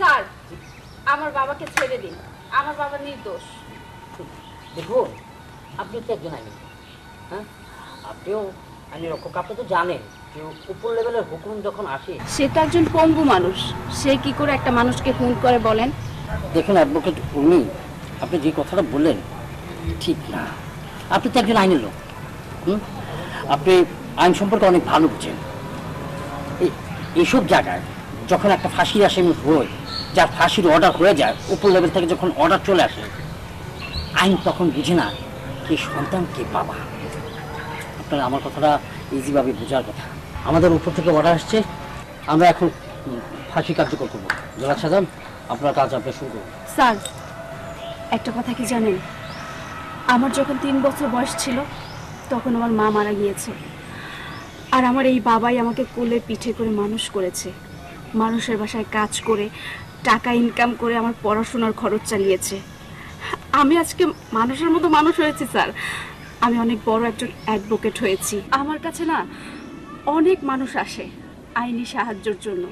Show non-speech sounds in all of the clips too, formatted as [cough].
Sir আমার বাবাকে ছেড়ে দিন। আমার বাবা নির্দোষ। দেখুন আপনি তো একজন আইনি হ্যাঁ? আপনিও আইনি রক্ষক আপনি তো জানেন যে উপর লেভেলের হুকুম যখন আসে সে তো একজন পঙ্গু মানুষ। সে কি করে একটা মানুষকে খুন করে বলেন? দেখুন অ্যাডভোকেট উনি আপনি যে কথাটা বললেন ঠিক না। আপনি তো একজন আইনের লোক হুম? আপনি আইন সম্পর্কে অনেক ভালো বুঝেন। এই- এইসব জায়গায় যখন একটা ফাঁসির আসামি হয় যার ফাঁসির অর্ডার হয়ে যায়, উপর লেভেল থেকে যখন অর্ডার চলে আসে, আইন তখন বুঝে না কে সন্তান, কে বাবা। আপনার আমার কথাটা ইজিভাবে বোঝার কথা। আমাদের উপর থেকে অর্ডার আসছে। আমরা এখন ফাঁসি কার্যকর করব। জলাদ সাজান, আপনার কাজ আপনি শুরু করুন। স্যার, একটা কথা কি জানেন? আমার যখন তিন বছর বয়স ছিল, তখন আমার মা মারা গিয়েছে। আর আমার এই বাবাই আমাকে কোলে পিঠে করে মানুষ করেছে। মানুষের বাসায় কাজ করে, টাকা ইনকাম করে আমার পড়াশোনার খরচ চালিয়েছে। আমি আজকে মানুষের মতো মানুষ হয়েছি, স্যার। আমি অনেক বড় একজন অ্যাডভোকেট হয়েছি। আমার কাছে না অনেক মানুষ আসে আইনি সাহায্যের জন্য।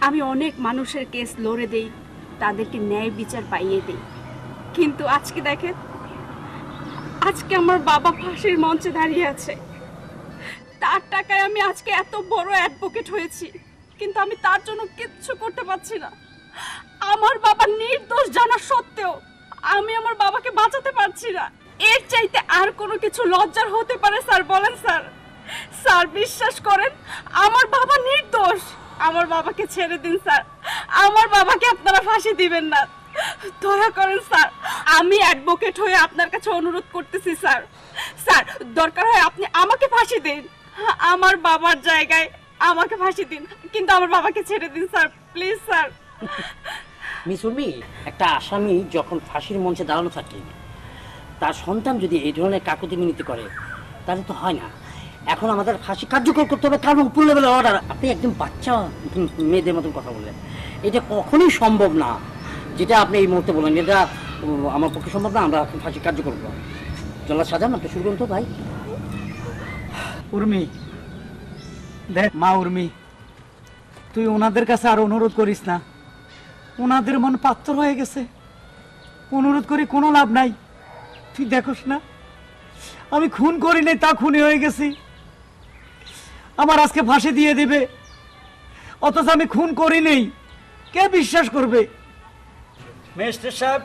আমি অনেক মানুষের কেস লড়ে দেই, তাদেরকে ন্যায় বিচার পাইয়ে দেই। কিন্তু আজকে দেখেন, আজকে আমার বাবা ফাঁসির মঞ্চে দাঁড়িয়ে আছে। তার টাকায় আমি আজকে এত বড় অ্যাডভোকেট হয়েছি। কিন্তু আমি তার জন্য কিচ্ছু করতে পারছি না। আমার বাবা নির্দোষ জানা সত্ত্বেও আমি আমার বাবাকে বাঁচাতে পারছি না। এর চাইতে আর কোনো কিছু লজ্জার হতে পারে, স্যার, বলেন, স্যার। স্যার, বিশ্বাস করেন, আমার বাবা নির্দোষ। আমার বাবাকে ছেড়ে দিন, স্যার। আমার বাবাকে আপনারা ফাঁসি দিবেন না। দয়া করেন, স্যার, আমি অ্যাডভোকেট হয়ে আপনার কাছে অনুরোধ করতেছি, স্যার। স্যার, দরকার হয় আপনি আমাকে ফাঁসি দিন। আমার বাবার জায়গায় আমাকে ফাঁসি দিন কিন্তু আমার বাবাকে ছেড়ে দিন sir please sir. Miss Urmi একটা আসামি যখন ফাঁসির মঞ্চে দাঁড়ানো থাকে তার সন্তান যদি এই ধরনের কাকুতি মিনতি করে তাহলে তো হয় না। এখন আমাদের ফাঁসি কার্যকর করতে হবে কারণ উপর লেভেলের অর্ডার আপনি একদম বাচ্চা মেয়েদের মতন কথা বললেন। এটা কখনোই সম্ভব না যেটা আপনি এই মুহূর্তে বলেন এটা আমার পক্ষে সম্ভব না আমরা এখন ফাঁসি কার্যকর করব। জল্লাদ সাজান আপনি শুরু করুন তো ভাই। উর্মি দেখ মা উর্মি তুই ওনাদের কাছে আর অনুরোধ করিস না। ওনাদের মন পাত্র হয়ে গেছে। অনুরোধ করি কোনো লাভ নাই। তুই দেখোস না আমি খুন করি নাই তা খুনি হয়ে গেছি। আমার আজকে ফাঁসি দিয়ে দিবে। অথচ আমি খুন করি নেই। কে বিশ্বাস করবে? মেস্টার সাহেব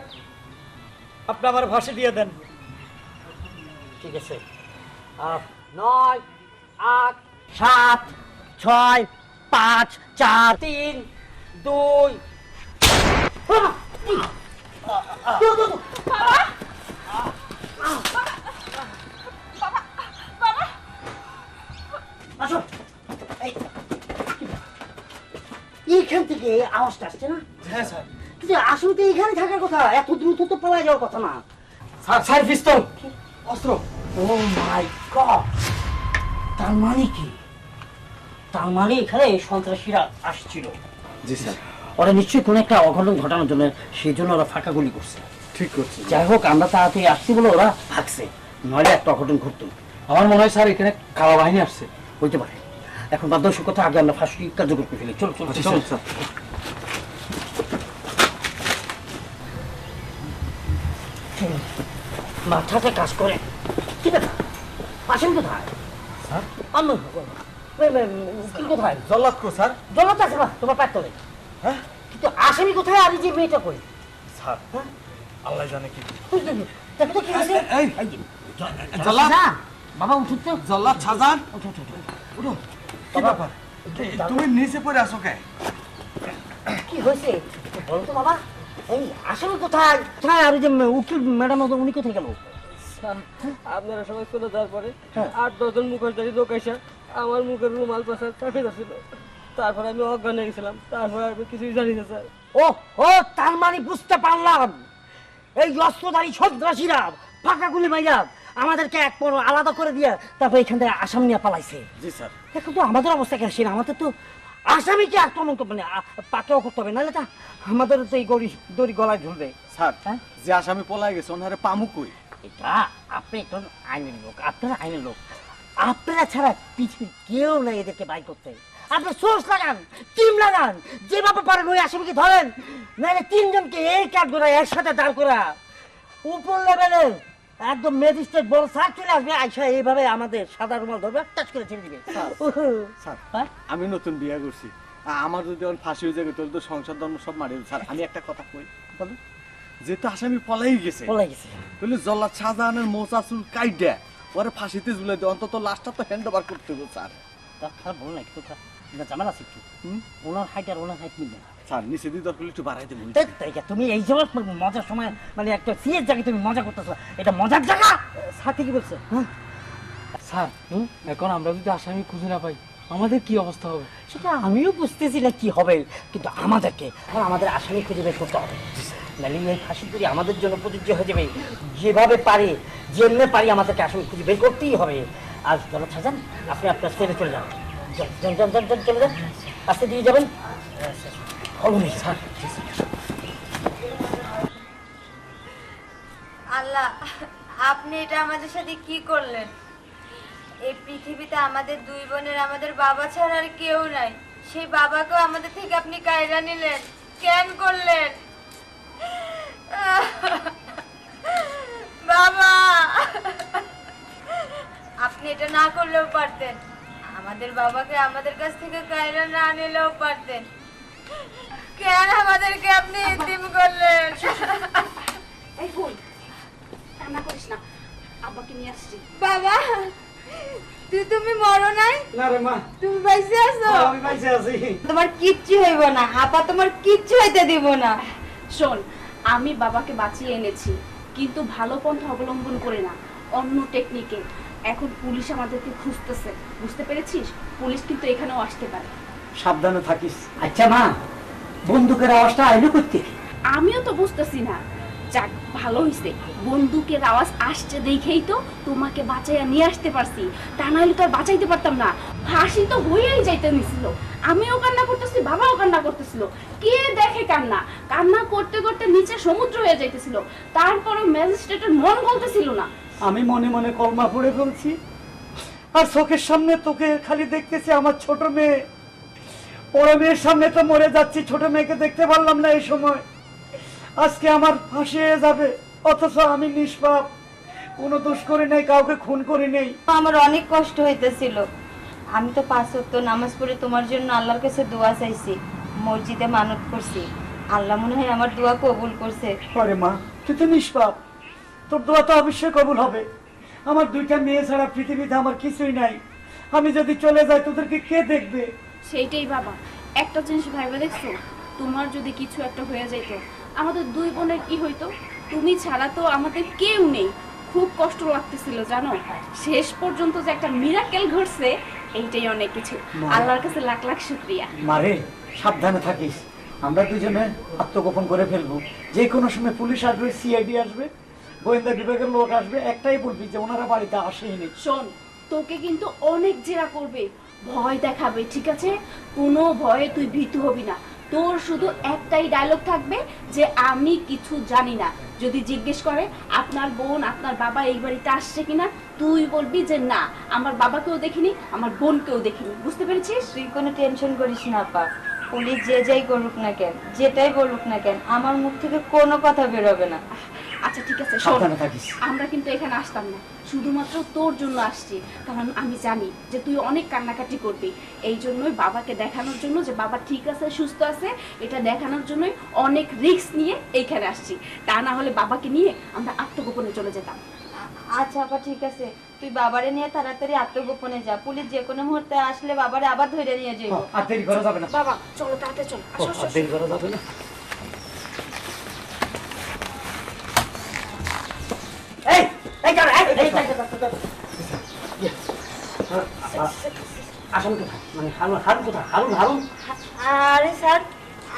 আপনি আমার ফাঁসি দিয়ে দেন। ঠিক আছে। আহ, নয় আট সাত ছয় পাঁচ চার তিন দুই। এইখান থেকে আওয়াজটা আসছে না? হ্যাঁ স্যার। কিন্তু আসলে তো এইখানে থাকার কথা এত দ্রুত তো পালা যাওয়ার কথা না। Sir sir pistol. অস্ত্র। ও মাই গড তার মানে কি? তার মানে এখানে সন্ত্রাসীরা আসছিল। জি স্যার। ওরা নিশ্চয়ই কোনো একটা অঘটন ঘটানোর জন্য সেই জন্য ওরা ফাঁকা গুলি করছে। ঠিক করছি। যাই হোক আমরা তাড়াতাড়ি আসছি বলে ওরা ভাগছে। নইলে একটা অঘটন ঘটতো। আমার মনে হয় স্যার এখানে কালা বাহিনী আসছে। হইতে পারে। এখন বাধ্যসের কথা আগে আমরা ফাঁসি কার্যকর করে ফেলি। চলো চলো চলো। স্যার। মাথাটা কাজ করে। কি ব্যাপার? আসেন কোথায়? স্যার? আম্মা ওই, ওই, কি কোথায়? জল্লাদ কো স্যার। জলত আছে বা তোমার পার তলে। হ্যাঁ? কিন্তু আসামি কোথায়? আর এই যে মেয়েটা কই? স্যার হ্যাঁ? আল্লাহ জানে কি। দেখো কি হয়েছে জল্লাদ। বাবা তো। জল্লাদ সাজান। উঠো, উঠো, উঠো। উঠো। কি বাবা, ব্যাপার তুমি নিচে পড়ে আসো কে? কি হয়েছে? বলো তো বাবা। এই আসামি কোথায়? কোথায়? আর যে উকিল ম্যাডাম উনি কোথায় গেল? আপনারা সবাই চলে যাওয়ার পরে হ্যাঁ। আট দশজন মুখোশধারী লোক এসে আমার মুখের রুমাল পাশা চাপে যাচ্ছিল। তারপরে আমি অজ্ঞান হয়ে গেছিলাম। তারপরে আমি কিছুই জানি না স্যার। ও ও তার মানে বুঝতে পারলাম। এই অস্ত্রধারী সন্ত্রাসীরা ফাঁকা গুলি মাইয়া আমাদেরকে এক পর আলাদা করে দিয়ে তারপর এখান থেকে আসাম নিয়ে পালাইছে। জি স্যার। এখন তো আমাদের অবস্থা কেন? সেটা আমাদের তো আসামিকে আক্রমণ করবে না পাকড়াও করতে হবে নাহলে তা আমাদের তো এই গড়ি দড়ি গলায় ঝুলবে। স্যার হ্যাঁ? যে আসামি পলাই গেছে ওনারে পামু কই এটা আপনি একজন আইনের লোক আপনারা আইনের লোক। আপনারা ছাড়া পৃথিবীর কেউ নাই এদেরকে বাই করতে। আপনি সোর্স লাগান টিম লাগান যেভাবে পারেন ওই আসামিকে ধরেন। নাহলে তিনজনকে এই কাঠগোড়া একসাথে দাঁড় করা। উপর লেভেলের একদম ম্যাজিস্ট্রেট বড় স্যার চলে আসবে আইসা এইভাবে আমাদের সাদা রুমাল ধরবে টাচ করে ছেড়ে দিবে। স্যার হ্যাঁ? আমি নতুন বিয়ে করছি। আমার যদি এখন ফাঁসি হয়ে যাবে তাহলে তো সংসার ধর্ম সব মারি স্যার আমি একটা কথা কই বলুন। যেহেতু আসামি পলাই গেছে পলাই গেছে। তাহলে জল্লাদ শাহজাহানের মোচা চুল কাইডা ওরে ফাঁসিতে ঝুলে দেয় অন্তত লাশটা তো হ্যান্ড ওভার করতে হবে স্যার। তা খারাপ বলো না একটু জামাল আছে একটু। হুম? ওনার হাইট আর ওনার হাইট মিলবে না। স্যার নিচে দিয়ে দরকার একটু বাড়াই দেবো তুমি এই সময় মজার সময় মানে একটা সিয়ের জায়গায় তুমি মজা করতেছো এটা মজার জায়গা? সাথে কি বলছে। স্যার এখন আমরা যদি আসামি খুঁজে না পাই আমাদের কি অবস্থা হবে? সেটা আমিও বুঝতেছি না কি হবে কিন্তু আমাদেরকে আমাদের আসামি খুঁজে বের করতে হবে। এই ফাঁসি করি আমাদের জন্য প্রযোজ্য হয়ে যাবে। যেভাবে পারি যেমনি পারি আমাদেরকে আসামি খুঁজে বের করতেই হবে। আর চলো ছাজান আপনি আপনার সেরে চলে যান। যান যান যান, চলে যান। আস্তে দিয়ে যাবেন। আল্লাহ আপনি এটা আমাদের সাথে কি করলেন? এই পৃথিবীতে আমাদের দুই বোনের আমাদের বাবা ছাড়া আর কেউ নাই। সেই বাবাকেও আমাদের থেকে আপনি কায়রা নিলেন। কেন করলেন? বাবা! আপনি এটা না করলেও পারতেন। আমাদের বাবাকে আমাদের কাছ থেকে কায়রা না নিলেও পারতেন। কেন আমাদেরকে আপনি ইতিম করলেন? এই কই কান্না করিস না। আব্বাকে নিয়ে আসছি। বাবা তুই তুমি মরো নাই? না রে মা। তুমি বাইসে আছো? আমি পাইছে আছি। তোমার কিচ্ছু হইব না। আপা তোমার কিচ্ছু হইতে দিব না। শোন আমি বাবাকে বাঁচিয়ে এনেছি কিন্তু ভালো পন্থা অবলম্বন করে না অন্য টেকনিকে এখন পুলিশ আমাদেরকে খুঁজতেছে বুঝতে পেরেছিস? পুলিশ কিন্তু এখানেও আসতে পারে। সাবধানে থাকিস। আচ্ছা মা বন্দুকের আওয়াজটা আইলো করতে আমিও তো বুঝতেছি না। যাক, ভালো হইছে। বন্দুকের আওয়াজ আসছে দেখেই তো তোমাকে বাঁচাইয়া নিয়ে আসতে পারছি। তা নাহলে তো আর বাঁচাইতে পারতাম না। ফাঁসি তো হয়েই যাইতে নিছিল। আমিও কান্না করতেছি, বাবাও কান্না করতেছিল। কে দেখে কান্না? কান্না করতে করতে নিচে সমুদ্র হয়ে যাইতেছিল। তারপরও ম্যাজিস্ট্রেটের মন বলতেছিল না। আমি মনে মনে কলমা পড়ে ফেলছি আর চোখের সামনে তোকে খালি দেখতেছি আমার ছোট মেয়ে। বড় মেয়ের সামনে তো মরে যাচ্ছি, ছোট মেয়েকে দেখতে পারলাম না এই সময়। আজকে আমার ফাঁসি হয়ে যাবে অথচ আমি নিষ্পাপ। কোনো দোষ করি নাই কাউকে খুন করি নেই। আমার অনেক কষ্ট হইতেছিল। আমি তো পাঁচ ওয়াক্ত নামাজ পড়ে তোমার জন্য আল্লাহর কাছে দোয়া চাইছি মসজিদে মানত করছি। আল্লাহ মনে হয় আমার দোয়া কবুল করছে। আরে মা তুই তো নিষ্পাপ? তোর দোয়া তো অবশ্যই কবুল হবে। আমার দুইটা মেয়ে ছাড়া পৃথিবীতে আমার কিছুই নাই। আমি যদি চলে যাই তোদেরকে কে দেখবে? সেইটাই বাবা। একটা জিনিস ভাইবা দেখছ? তোমার যদি কিছু একটা হয়ে যেত আমাদের দুই বোনের কি হইতো? তুমি ছাড়া তো আমাদের কেউ নেই। খুব কষ্ট লাগতেছিল জানো? শেষ পর্যন্ত যে একটা মিরাকেল ঘটছে এইটাই অনেক কিছু। আল্লাহর কাছে লাখ লাখ শুক্রিয়া। মারে সাবধানে থাকিস। আমরা দুজনে আত্মগোপন করে ফেলব। যে কোনো সময় পুলিশ আসবে সিআইডি আসবে গোয়েন্দা বিভাগের লোক আসবে একটাই বলবি যে ওনারা বাড়িতে আসেনি। শোন তোকে কিন্তু অনেক জেরা করবে। ভয় দেখাবে ঠিক আছে? কোনো ভয়ে তুই ভীতু হবি না। তোর শুধু একটাই ডায়লগ থাকবে যে আমি কিছু জানি না। যদি জিজ্ঞেস করে, আপনার বোন, আপনার বাবা এই বাড়িতে আসছে কিনা? তুই বলবি যে, না, আমার বাবাকেও দেখিনি, আমার বোনকেও দেখিনি। বুঝতে পেরেছিস? তুই কোনো টেনশন করিস না পা পুলিশ যে যাই করুক না কেন, যেটাই বলুক না কেন, আমার মুখ থেকে কোনো কথা বেরোবে না। আচ্ছা ঠিক আছে শোন। সাবধানে থাকিস। আমরা কিন্তু এখানে আসতাম না। শুধুমাত্র তোর জন্য আসছি। কারণ আমি জানি যে তুই অনেক কান্নাকাটি করবি। এই জন্যই বাবাকে দেখানোর জন্য যে বাবা ঠিক আছে সুস্থ আছে এটা দেখানোর জন্যই অনেক রিস্ক নিয়ে এইখানে আসছি। তা না হলে বাবাকে নিয়ে আমরা আত্মগোপনে চলে যেতাম। আচ্ছা আপা ঠিক আছে। তুই বাবারে নিয়ে তাড়াতাড়ি আত্মগোপনে যা। পুলিশ যে কোনো মুহূর্তে আসলে বাবারে আবার ধরে নিয়ে যাইব। আর দেরি করা যাবে না। বাবা চলো তাড়াতাড়ি চলো। আসো, আসো, আর দেরি করা যাবে না। আসামি কোথায় মানে হারুন হারুন কোথায়? হারুন হারুন? আরে স্যার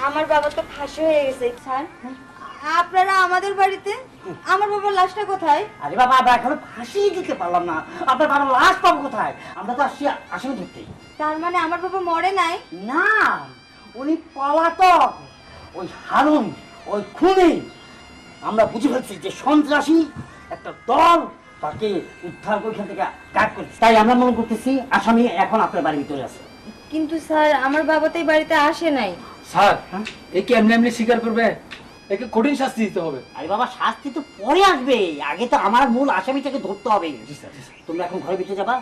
আমার বাবা তো ফাঁসি হয়ে গেছে। স্যার? আপনারা আমাদের বাড়িতে আমার বাবার লাশটা কোথায়? আরে বাবা আমরা এখনও ফাঁসি দিতে পারলাম না। আপনার বাবার লাশ পাবো কোথায়? আমরা তো আসছি আসামি ধরতে। তার মানে আমার বাবা মরে নাই? না উনি পলাতক। ওই হারুন ওই খুনি। আমরা বুঝে ফেলছি যে সন্ত্রাসী একটা দল তাকে উদ্ধার করে থেকে গায়েব করেছে তাই আমরা মনে করতেছি আসামি এখন আপনার বাড়ির ভিতরে আছে। কিন্তু স্যার আমার বাবা তো এই বাড়িতে আসে নাই। স্যার এ কি এমনি এমনি স্বীকার করবে? একে কঠিন শাস্তি দিতে হবে। আরে বাবা শাস্তি তো পরে আসবে। আগে তো আমার মূল আসামিটাকে ধরতে হবে। তোমরা এখন ঘরে ভিতরে যাবা।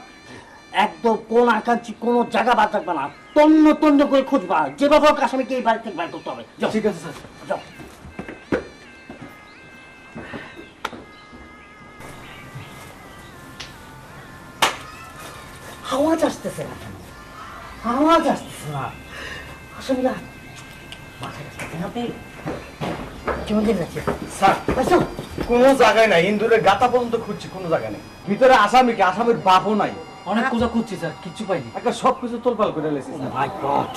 একদম কোন আকাঙ্ক্ষী কোনো জায়গা বাদ রাখবা না। তন্ন তন্ন করে খুঁজবা। যেভাবে আসামিকে এই বাড়ি থেকে বাইর করতে হবে। ঠিক আছে স্যার। যাও। আওয়াজ আসতেছে না কেন আওয়াজ আসতেছে না মাথায় যাচ্ছে স্যার কোনো জায়গায় নাই ইন্দুরের গাতা পর্যন্ত খুঁজছি কোনো জায়গায় নেই ভিতরে আসামিকে আসামির বাপও নাই অনেক খোঁজা খুঁজছি স্যার কিচ্ছু পাইনি একটা সব কিছু তোলপাল করে লেছি গড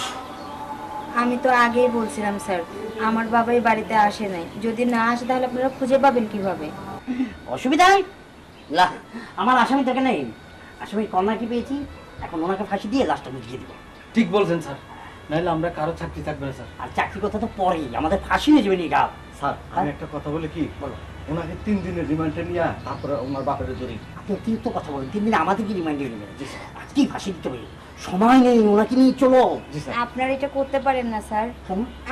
আমি তো আগেই বলছিলাম স্যার। আমার বাবাই বাড়িতে আসে নাই। যদি না আসে তাহলে আপনারা খুঁজে পাবেন কীভাবে? [laughs] অসুবিধা নেই লা আমার আসামি থেকে নেই। আসামির কন্যাকে পেয়েছি এখন ওনাকে ফাঁসি দিয়ে লাস্টটা বুঝিয়ে দিব। ঠিক বলছেন স্যার। নাহলে আমরা কারও চাকরি থাকবে না স্যার। আর চাকরি কথা তো পরেই আমাদের ফাঁসি হয়ে যাবে নি গা স্যার আমি একটা কথা বলি কি? বলো। ওনাকে তিন দিনের রিমান্ডে নিয়ে তারপরে ওনার বাপের আপনি অতিরিক্ত কথা বলেন তিন দিন আমাদেরকে রিমাইন্ড দিয়ে নেবেন আজকেই ফাঁসি দিতে হবে। সময় নেই ওনাকে নিয়ে চলো। আপনারা এটা করতে পারেন না স্যার।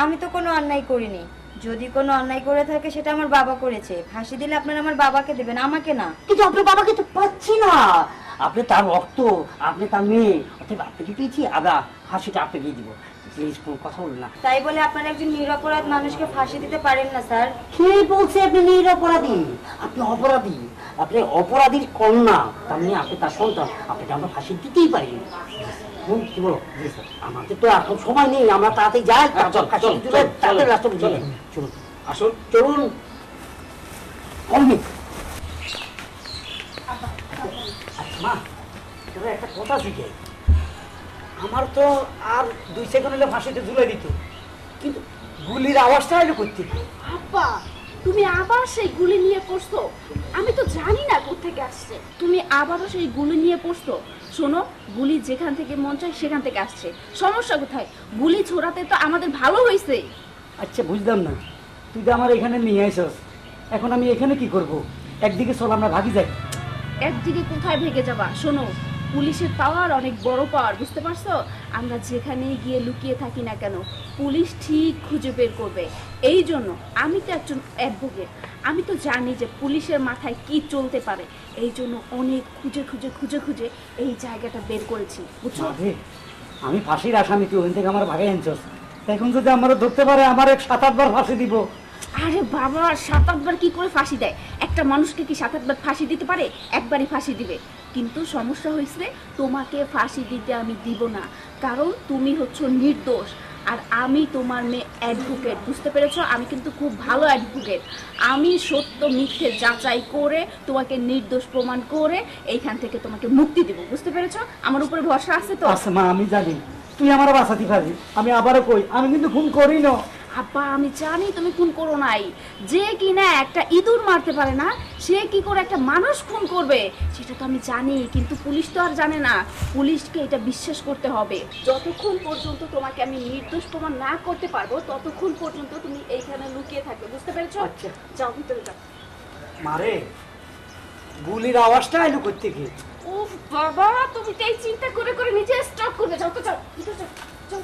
আমি তো কোনো অন্যায় করিনি। যদি কোনো অন্যায় করে থাকে সেটা আমার বাবা করেছে। ফাঁসি দিলে আপনারা আমার বাবাকে দেবেন আমাকে না। কিন্তু আপনার বাবাকে তো পাচ্ছি না। আপনি তার রক্ত আপনি তার মেয়ে অর্থাৎ আপনাকে পেয়েছি আমরা ফাঁসিটা আপনাকে দিব। প্লিজ কোনো কথা বলুন না। তাই বলে আপনারা একজন নিরপরাধ মানুষকে ফাঁসি দিতে পারেন না স্যার। কে বলছে আপনি নিরপরাধী? আপনি অপরাধী। আপনি অপরাধীর কন্যা। তার মানে আপনি তার সন্তান। আপনাকে আমরা ফাঁসি দিতেই পারি। হুম, কি বলো? আমাদের তো এখন সময় নেই। আমরা তাড়াতাড়ি যাই তারপর চল, তাড়াতাড়ি রাস্তা। চলুন। আসুন। চলুন আচ্ছা, মা তোরা একটা কথা শিখে আমার তো আর দুই সেকেন্ড হলে ফাঁসিতে ঝুলে দিত। কিন্তু গুলির আওয়াজটা এলো করতে আব্বা তুমি আবার সেই গুলি নিয়ে পড়ছো? আমি তো জানি না কোথেকে আসছে। তুমি আবারও সেই গুলি নিয়ে পড়ছো? শোনো গুলি যেখান থেকে মন চায় সেখান থেকে আসছে। সমস্যা কোথায়? গুলি ছোড়াতে তো আমাদের ভালো হয়েছে আচ্ছা বুঝলাম না। তুই তো আমার এখানে নিয়ে আইসস এখন আমি এখানে কি করব? একদিকে চল আমরা ভাগি যাই। একদিকে কোথায় ভেগে যাবা? শোনো, পুলিশের পাওয়ার অনেক বড় পাওয়ার, বুঝতে পারছ? আমরা যেখানে গিয়ে লুকিয়ে থাকি না কেন, পুলিশ ঠিক খুঁজে বের করবে। এই জন্য আমি তো একজন অ্যাডভোকেট আমি তো জানি যে পুলিশের মাথায় কি চলতে পারে। এই জন্য অনেক খুঁজে খুঁজে খুঁজে খুঁজে এই জায়গাটা বের করেছি, বুঝছ? আমি ফাঁসির আসামি, তুই ওখান থেকে আমার ভাগে আনছস এখন যদি আমার ধরতে পারে, আমার এক সাত আটবার ফাঁসি দিব। আরে বাবা, সাত আটবার কি করে ফাঁসি দেয়? একটা মানুষকে কি সাত আটবার ফাঁসি দিতে পারে? একবারই ফাঁসি দিবে। কিন্তু সমস্যা হয়েছে, তোমাকে ফাঁসি দিতে আমি দিব না। কারণ তুমি হচ্ছ নির্দোষ। আর আমি তোমার মেয়ে অ্যাডভোকেট বুঝতে পেরেছ? আমি কিন্তু খুব ভালো অ্যাডভোকেট আমি সত্য মিথ্যে যাচাই করে তোমাকে নির্দোষ প্রমাণ করে এইখান থেকে তোমাকে মুক্তি দেবো। বুঝতে পেরেছ? আমার উপরে ভরসা আছে তো? আচ্ছা মা, আমি জানি। তুই আমার বাঁচাতে পারবি। আমি আবারও কই, আমি কিন্তু খুন করি না আব্বা আমি জানি তুমি খুন করো নাই। যে কিনা একটা ইঁদুর মারতে পারে না সে কি করে একটা মানুষ খুন করবে? সেটা তো আমি জানি কিন্তু পুলিশ তো আর জানে না। পুলিশকে এটা বিশ্বাস করতে হবে। যতক্ষণ পর্যন্ত তোমাকে আমি নির্দোষ প্রমাণ না করতে পারব ততক্ষণ পর্যন্ত তুমি এইখানে লুকিয়ে থাকবে। বুঝতে পেরেছ? আচ্ছা। যাও ভিতরে যাও। মারে গুলির আওয়াজটা এলো করতে গিয়ে ও বাবা তুমি তো এই চিন্তা করে করে নিজে স্টপ করবে যাও তো যাও ভিতরে যাও যাও।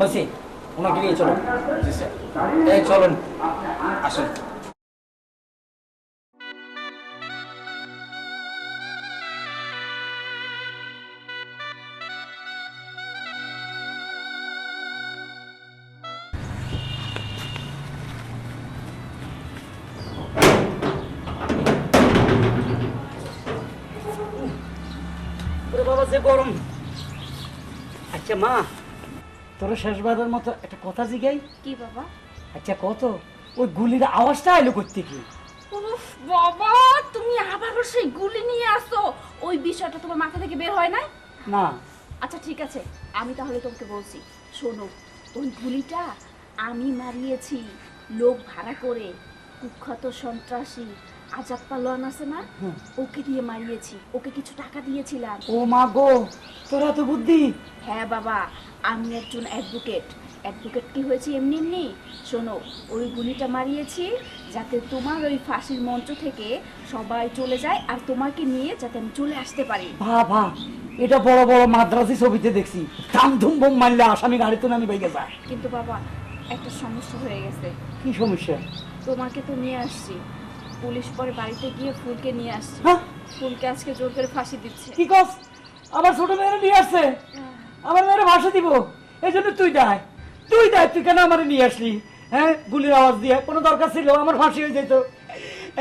বলছি ওনাকে নিয়ে চলো এই চলুন। আসুন। বাবা যে গরম। আচ্ছা মা। তোর শেষবারের মতো একটা কথা জিগাই। কি বাবা? আচ্ছা কত ওই গুলির আওয়াজটা এলো করতে কি? উফ বাবা তুমি আবারও সেই গুলি নিয়ে আসো। ওই বিষয়টা তোমার মাথা থেকে বের হয় না না। আচ্ছা ঠিক আছে। আমি তাহলে তোমাকে বলছি শোনো ওই গুলিটা আমি মারিয়েছি লোক ভাড়া করে কুখ্যাত সন্ত্রাসী। আজাদ পালোয়ান আছে না? ওকে দিয়ে মারিয়েছি। ওকে কিছু টাকা দিয়েছিলাম। ও মা গো তোরা তো বুদ্ধি। হ্যাঁ বাবা আমি একজন অ্যাডভোকেট অ্যাডভোকেট কি হয়েছে এমনি এমনি? শোনো ওই গুলিটা মারিয়েছি যাতে তোমার ওই ফাঁসির মঞ্চ থেকে সবাই চলে যায় আর তোমাকে নিয়ে যাতে আমি চলে আসতে পারি। ভা ভা এটা বড় বড় মাদ্রাসি ছবিতে দেখছি। থাম ধুম বোম মারলে আসামি গাড়িতে নামি বাইকে যায়। কিন্তু বাবা একটা সমস্যা হয়ে গেছে। কি সমস্যা? তোমাকে তো নিয়ে আসছি। পুলিশ পরে বাড়িতে গিয়ে ফুলকে নিয়ে আসছি। হ্যাঁ? ফুলকে আজকে জোর করে ফাঁসি দিচ্ছে। কি কস? আমার ছোট মেয়েরা নিয়ে আসছে? আমার মেয়েরা ভাষা দিব? এই জন্য তুই দেয় তুই দেয় তুই কেন আমার নিয়ে আসলি? হ্যাঁ? গুলির আওয়াজ দিয়ে। কোনো দরকার ছিল? আমার ফাঁসি হয়ে যেত।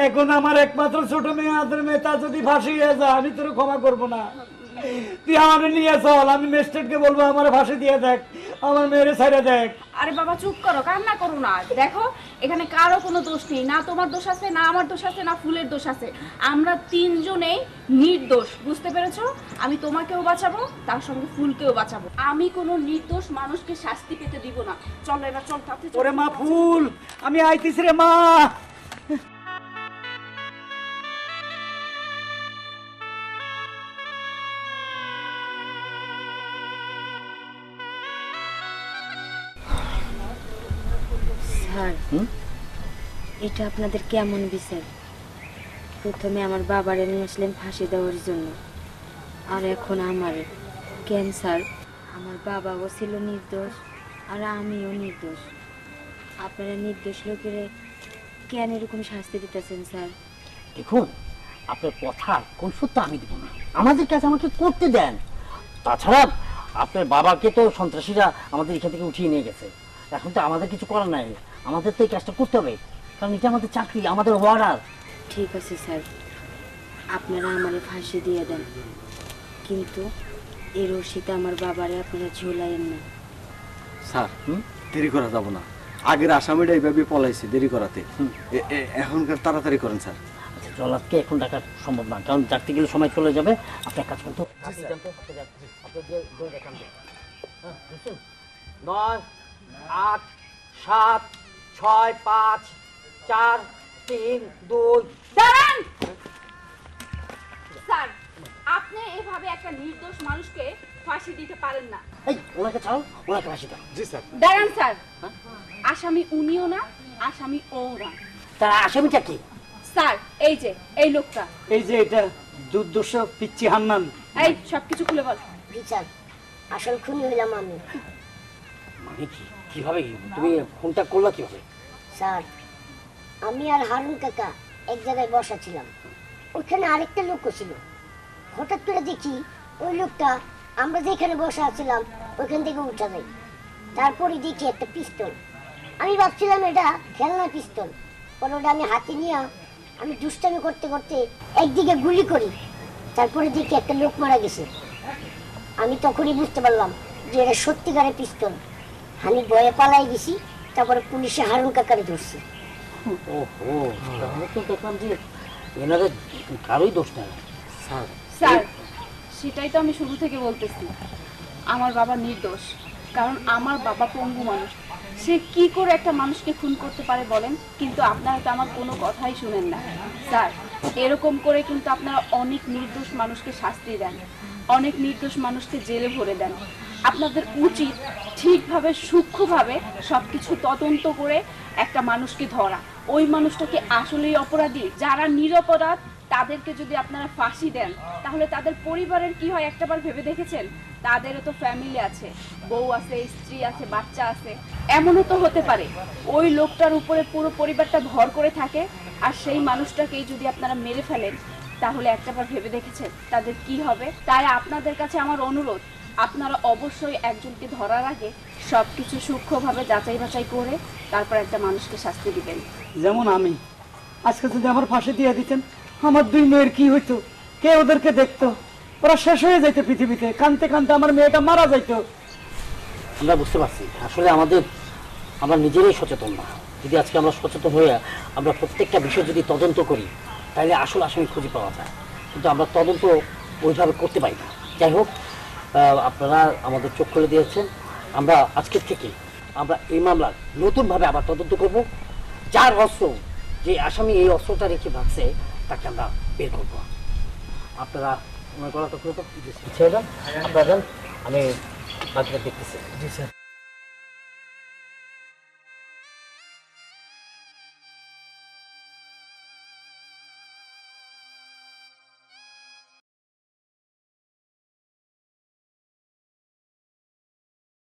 এখন আমার একমাত্র ছোট মেয়ে আদর মেয়ে তা যদি ফাঁসি হয়ে যায় আমি তোর ক্ষমা করব না। তুই আমার নিয়ে চল আমি ম্যাজিস্ট্রেটকে বলব আমার ফাঁসি দিয়ে দেখ আমার মেয়েরে ছেড়ে দেখ। আরে বাবা চুপ করো কান্না করো না। দেখো এখানে কারও কোনো দোষ নেই না তোমার দোষ আছে না আমার দোষ আছে না ফুলের দোষ আছে। আমরা তিনজনেই নির্দোষ বুঝতে পেরেছ? আমি তোমাকেও বাঁচাবো তার সঙ্গে ফুলকেও বাঁচাবো। আমি কোনো নির্দোষ মানুষকে শাস্তি পেতে দিব না। চলো এবার চল তাতে। ওরে মা ফুল! আমি আইতিস রে মা! স্যার এটা আপনাদের কেমন বিচার? প্রথমে আমার বাবারে নিয়ে আসলেন ফাঁসি দেওয়ার জন্য। আর এখন আমারে। কেন স্যার আমার বাবাও ছিল নির্দোষ আর আমিও নির্দোষ। আপনারা নির্দোষ লোকেরে কেন এরকম শাস্তি দিতেছেন স্যার? দেখুন আপনার কথা কৈফত তো আমি দিব না। আমাদের কাছে আমাকে করতে দেন। তাছাড়া আপনার বাবাকে তো সন্ত্রাসীরা আমাদের এখান থেকে উঠিয়ে নিয়ে গেছে। এখন তো আমাদের কিছু করার নাই। আমাদের তো এই কাজটা করতে হবে। কারণ এটা আমাদের চাকরি আমাদের অর্ডার ঠিক আছে স্যার। আপনারা আমারে ফাঁসি দিয়ে দেন। কিন্তু এই রশিতে আমার বাবারে আপনারা ঝুলাইয়েন না। স্যার দেরি করা যাব না। আগের আসামিটা এইভাবে পলাইছে দেরি করাতে। এখনকার তাড়াতাড়ি করেন স্যার। আচ্ছা জলাদকে এখন ডাকা সম্ভব না। কারণ ডাকতে গেলে সময় চলে যাবে। আপনি এক কাজ করতে নয় আট সাত ছয় পাঁচ চার তিন দুই। দাঁড়ান! স্যার আপনি এভাবে একটা নির্দোষ মানুষকে ফাঁসি দিতে পারেন না। এই ওনাকে ছাড়ো ওনাকে ফাঁসি দাও। জি স্যার। দাঁড়ান স্যার। আসামি উনিও না আসামি ও না। তার আসামিটা কি? স্যার এই যে এই লোকটা। এই যে এটা দুর্দশ পিচ্ছি হান্নান। এই সবকিছু খুলে বল। বিচার আসল খুনি হইলাম আমি। মানে কি? কীভাবে তুমি ফোনটা করলা কীভাবে? স্যার, আমি আর হারুন কাকা এক জায়গায় বসা ছিলাম। ওখানে আরেকটা লোকও ছিল। হঠাৎ করে দেখি ওই লোকটা, আমরা যেখানে বসা আছিলাম, ওইখান থেকে উঠা যায়। তারপরে দেখি একটা পিস্তল। আমি ভাবছিলাম এটা খেলনা পিস্তল। পরে ওটা আমি হাতে নিয়ে আমি দুষ্টামি করতে করতে একদিকে গুলি করি। তারপরে দেখি একটা লোক মারা গেছে। আমি তখনই বুঝতে পারলাম যে এটা সত্যিকারের পিস্তল। আমি ভয়ে পালাই গেছি তারপরে পুলিশে হারুন কাকারে ধরছে। ওহো তাহলে তো দেখলাম যে এনাদের কারোই দোষ নেই। স্যার স্যার সেটাই তো আমি শুরু থেকে বলতেছি। আমার বাবা নির্দোষ কারণ আমার বাবা পঙ্গু মানুষ। সে কি করে একটা মানুষকে খুন করতে পারে বলেন? কিন্তু আপনারা তো আমার কোনো কথাই শুনেন না। স্যার এরকম করে কিন্তু আপনারা অনেক নির্দোষ মানুষকে শাস্তি দেন অনেক নির্দোষ মানুষকে জেলে ভরে দেন। আপনাদের উচিত ঠিকভাবে, সূক্ষ্মভাবে সব কিছু তদন্ত করে একটা মানুষকে ধরা। ওই মানুষটাকে আসলেই অপরাধী। যারা নিরপরাধ, তাদেরকে যদি আপনারা ফাঁসি দেন, তাহলে তাদের পরিবারের কি হয় একটাবার ভেবে দেখেছেন? তাদেরও তো ফ্যামিলি আছে। বউ আছে, স্ত্রী আছে, বাচ্চা আছে। এমনও তো হতে পারে। ওই লোকটার উপরে পুরো পরিবারটা ভর করে থাকে আর সেই মানুষটাকেই যদি আপনারা মেরে ফেলেন, তাহলে একটাবার ভেবে দেখেছেন তাদের কি হবে? তাই আপনাদের কাছে আমার অনুরোধ আপনারা অবশ্যই একজনকে ধরার আগে সব কিছু সূক্ষ্মভাবে যাচাই বাছাই করে তারপর একটা মানুষকে শাস্তি দিবেন। যেমন আমি। আজকে যদি আমার ফাঁসি দিয়ে দিতেন আমার দুই মেয়ের কি হইতো? কে ওদেরকে দেখতো? ওরা শেষ হয়ে যাইতো পৃথিবীতে। কানতে কানতে আমার মেয়েটা মারা যাইতো। আমরা বুঝতে পারছি। আসলে আমাদের আমরা নিজেরাই সচেতন না। যদি আজকে আমরা সচেতন হয়ে আমরা প্রত্যেকটা বিষয় যদি তদন্ত করি তাহলে আসল আসামি খুঁজে পাওয়া যায়। কিন্তু আমরা তদন্ত ওইভাবে করতে পারি না। যাই হোক আপনারা আমাদের চোখ খুলে দিয়েছেন। আমরা আজকের থেকে আমরা এই মামলার নতুনভাবে আবার তদন্ত করব, যার অস্ত্র যে আসামি এই অস্ত্রটা রেখে ভাগছে, তাকে আমরা বের করব। আপনারা ওনার গলাটা খুলে তো আপনারা আমি বাকিটা দেখতেছি জি স্যার।